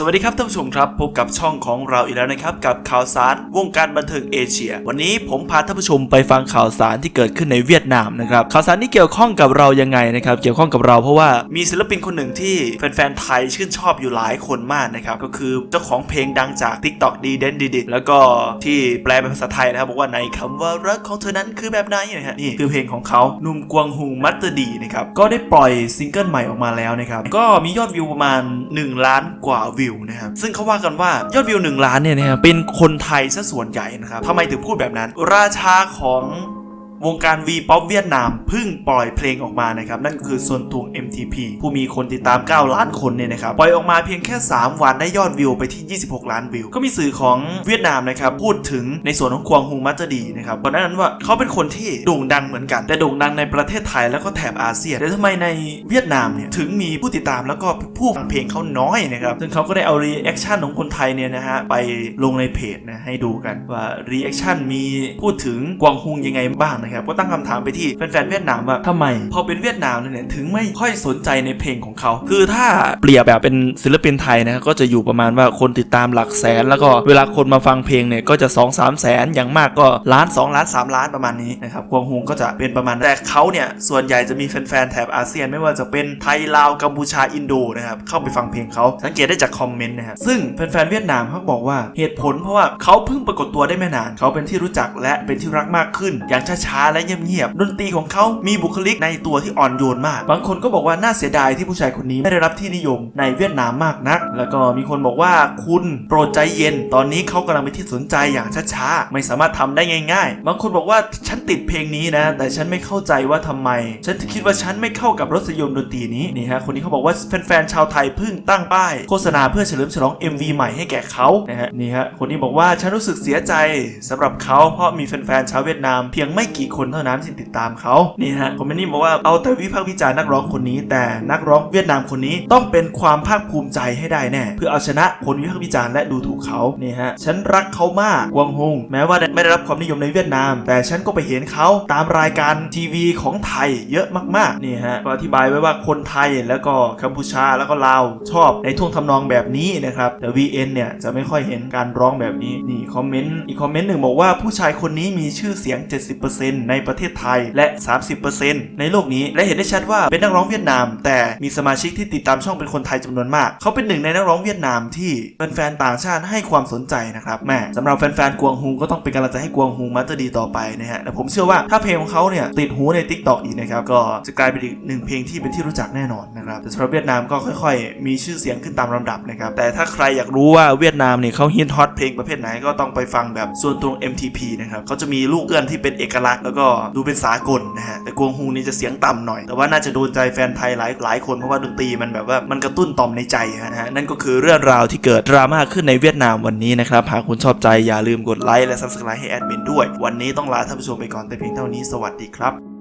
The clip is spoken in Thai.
สวัสดีครับท่านผู้ชมครับ พบกับช่องของเราอีกแล้วนะครับ กับข่าวสารวงการบันเทิงเอเชีย วันนี้ผมพาท่านผู้ชมไปฟังข่าวสารที่เกิดขึ้นในเวียดนามนะครับข่าวสารนี้เกี่ยวข้องกับเรายังไงนะครับเกี่ยวข้องกับเราเพราะว่ามีศิลปินคนหนึ่งที่แฟนๆไทยชื่นชอบอยู่หลายคนมากนะครับก็คือเจ้าของเพลงดังจาก t ิ k t o k ดีเด่นดีดิแล้วก็ที่แปลเป็นภาษาไทยนะครับบอกว่าในคำว่ารักของเธอนั้นคือแบบไหนนะฮะนี่คือเพลงของเขาหนุ่มกวางฮูมัตเตอร์ดีนะครับก็ได้ปล่อยซิงเกิลใหม่ออกมาแล้วนะครับก็มียอดวิวประมาณ 1 ล้านกว่าวิวนะครับซึ่งเขาว่ากันว่ายอดวิว 1 ล้านเนี่ยนะครับเป็นคนไทยซะส่วนใหญ่นะครับทำไมถึงพูดแบบนั้น ราชาของ วงการ V-POP เวียดนามเพิ่งปล่อยเพลงออกมานะครับ นั่นก็คือส่วนตวง MTP ผู้มีคนติดตาม 9 ล้านคนเนี่ยนะครับ ปล่อยออกมาเพียงแค่ 3 วันได้ยอดวิวไปที่ 26 ล้านวิว ก็มีสื่อของเวียดนามนะครับ พูดถึงในส่วนของควงฮุงมัตเตอร์ดีนะครับก่อนหน้านั้นว่าเขาเป็นคนที่โด่งดังเหมือนกัน แต่โด่งดังในประเทศไทยแล้วก็แถบอาเซียนแต่ทำไมในเวียดนามเนี่ยถึงมีผู้ติดตามแล้วก็ผู้ฟังเพลงเขาน้อยนะครับซึ่งเขาก็ได้เอารีแอคชั่นของคนไทยเนี่ยนะฮะไปลงในเพจนะให้ดูกันว่ารีแอคชั่นมีพูดถึงกวางฮุงยังไงบ้างนะครับก็ตั้งคำถามไปที่แฟนๆเวียดนามว่าทำไม พอเป็นเวียดนามเนี่ยถึงไม่ค่อยสนใจในเพลงของเขา คือถ้าเปรียบแบบเป็นศิลปินไทยนะก็จะอยู่ประมาณว่าคนติดตามหลักแสน แล้วก็เวลาคนมาฟังเพลงเนี่ยก็จะ 2 3แสนอย่างมากก็ล้าน 2 ล้าน 3 ล้านประมาณนี้นะครับกวงฮงก็จะเป็นประมาณแต่เขาเนี่ยส่วนใหญ่จะมีแฟนๆแถบอาเซียนไม่ว่าจะเป็นไทยลาวกัมพูชาอินโดนะครับเข้าไปฟังเพลงเขาสังเกตได้จากคอมเมนต์นะครับซึ่งแฟนๆเวียดนามเขาบอกว่าเหตุผลเพราะว่าเขาเพิ่งปรากฏตัวได้ไม่นาน เขาเป็นที่รู้จักและเป็นที่รักมากขึ้นอย่างช้าๆและเงียบๆดนตรีของเขามีบุคลิกในตัวที่อ่อนโยนมาก บางคนก็บอกว่าน่าเสียดายที่ผู้ชายคนนี้ไม่ได้รับที่นิยมในเวียดนามมากนัก แล้วก็มีคนบอกว่าคุณโปรดใจเย็น ตอนนี้เขากำลังเป็นที่สนใจอย่างช้าๆไม่สามารถทำได้ง่าย ๆ บางคนบอกว่าฉันติดเพลงนี้นะ แต่ฉันไม่เข้าใจว่าทำไม ฉันคิดว่าฉันไม่เข้ากับรสนิยมดนตรีนี้นี่ฮะคนนี้เขาบอกว่าแฟนๆชาวไทยเพิ่งตั้งป้าย โฆษณาเพื่อเฉลิมฉลอง MV ใหม่ให้แก่เขานะฮะนี่ฮะคนนี้บอกว่าฉันรู้สึกเสียใจสำหรับเขาเพราะมีแฟนๆชาวเวียดนามเพียงไม่กี่คนเท่านั้นที่ติดตามเขานี่ฮะคอมเมนต์นี้บอกว่าเอาแต่วิพากษ์วิจารณ์นักร้องคนนี้ แต่นักร้องเวียดนามคนนี้ต้องเป็นความภาคภูมิใจให้ได้แน่ เพื่อเอาชนะคนวิพากษ์วิจารณ์และดูถูกเขานี่ฮะฉันรักเขามากกวางฮงแม้ว่าไม่ได้รับความนิยมในเวียดนาม แต่ฉันก็ไปเห็นเขาตามรายการทีวีของไทยเยอะมากๆนี่ฮะก็อธิบายไว้ว่าคนไทยแล้วก็กัมพูชาแล้วก็ลาวชอบในท่วงทำนองแบบนี้นะครับแต่ VN เนี่ยจะไม่ค่อยเห็นการร้องแบบนี้นี่คอมเมนต์อีกคอมเมนต์หนึ่งบอกว่าผู้ชายคนนี้มีชื่อเสียง 70%ในประเทศไทยและ 30%ในโลกนี้และเห็นได้ชัดว่าเป็นนักร้องเวียดนาม แต่มีสมาชิกที่ติดตามช่องเป็นคนไทยจำนวนมาก เขาเป็นหนึ่งในนักร้องเวียดนามที่แฟนๆต่างชาติให้ความสนใจนะครับแม่สำหรับแฟนๆกวงฮูก็ต้องเป็นกำลังใจให้กวางฮูมาสเตอร์ดีต่อไปนะฮะแต่ผมเชื่อว่าถ้าเพลงของเขาเนี่ยติดหูใน t ิ k t o k อีกนะครับก็จะกลายเป็นอีกหนึ่งเพลงที่เป็นที่รู้จักแน่นอนนะครับแต่สำหรับเวียดนามก็ค่อยๆ มีชื่อเสียงขึ้นตามลำดับนะครับแต่ถ้าใครอยากรู้ว่าเวียดนามเนี่ยเขาฮิตฮอตเพลงประเภทไหนก็ต้องไปฟังแบบส่วนตรง MTP นะครับเขาจะมีลูกเอื้อนที่เป็นเอกลักษณแล้วก็ดูเป็นสากลนะฮะแต่กวงฮูนี่จะเสียงต่ำหน่อย แต่ว่าน่าจะโดนใจแฟนไทยหลายหลายคนเพราะว่าดนตรีมันแบบว่ามันกระตุ้นต่อมในใจนะฮะนั่นก็คือเรื่องราวที่เกิดดราม่าขึ้นในเวียดนามวันนี้นะครับหากคุณชอบใจอย่าลืมกดไลค์และซับสไครต์ให้แอดมินด้วย วันนี้ต้องลาท่านผู้ชมไปก่อนแต่เพียงเท่านี้สวัสดีครับ